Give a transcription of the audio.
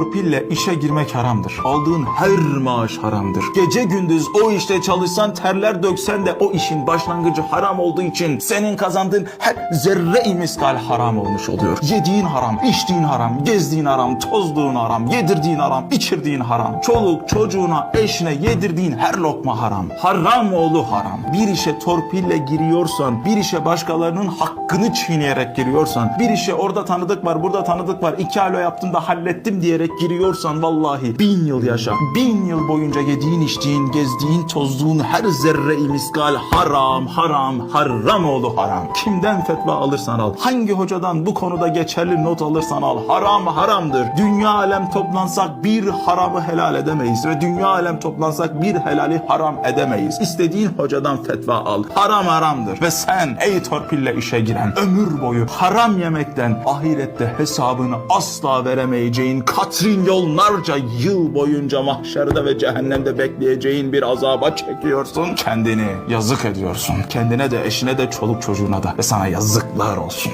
torpille işe girmek haramdır. Aldığın her maaş haramdır. Gece gündüz o işte çalışsan terler döksen de o işin başlangıcı haram olduğu için senin kazandığın her zerre miskal haram olmuş oluyor. Yediğin haram, içtiğin haram, gezdiğin haram, tozduğun haram, yedirdiğin haram, içirdiğin haram. Çoluk çocuğuna, eşine yedirdiğin her lokma haram. Haram oğlu haram. Bir işe torpille giriyorsan, bir işe başkalarının hakkını çiğneyerek giriyorsan, bir işe orada tanıdık var, burada tanıdık var, iki alo yaptım da hallettim diyerek giriyorsan vallahi bin yıl yaşa. Bin yıl boyunca yediğin, içtiğin, gezdiğin, tozduğun her zerre miskal haram, haram, haram oğlu haram. Kimden fetva alırsan al, hangi hocadan bu konuda geçerli not alırsan al, haram haramdır. Dünya alem toplansak bir haramı helal edemeyiz ve dünya alem toplansak bir helali haram edemeyiz. İstediğin hocadan fetva al. Haram haramdır ve sen ey torpille işe giren ömür boyu haram yemekten ahirette hesabını asla veremeyeceğin katrilyonlarca yıl boyunca mahşerde ve cehennemde bekleyeceğin bir azaba çekiyorsun. Kendini yazık ediyorsun. Kendine de eşine de çoluk çocuğuna da ve sana yazıklar olsun.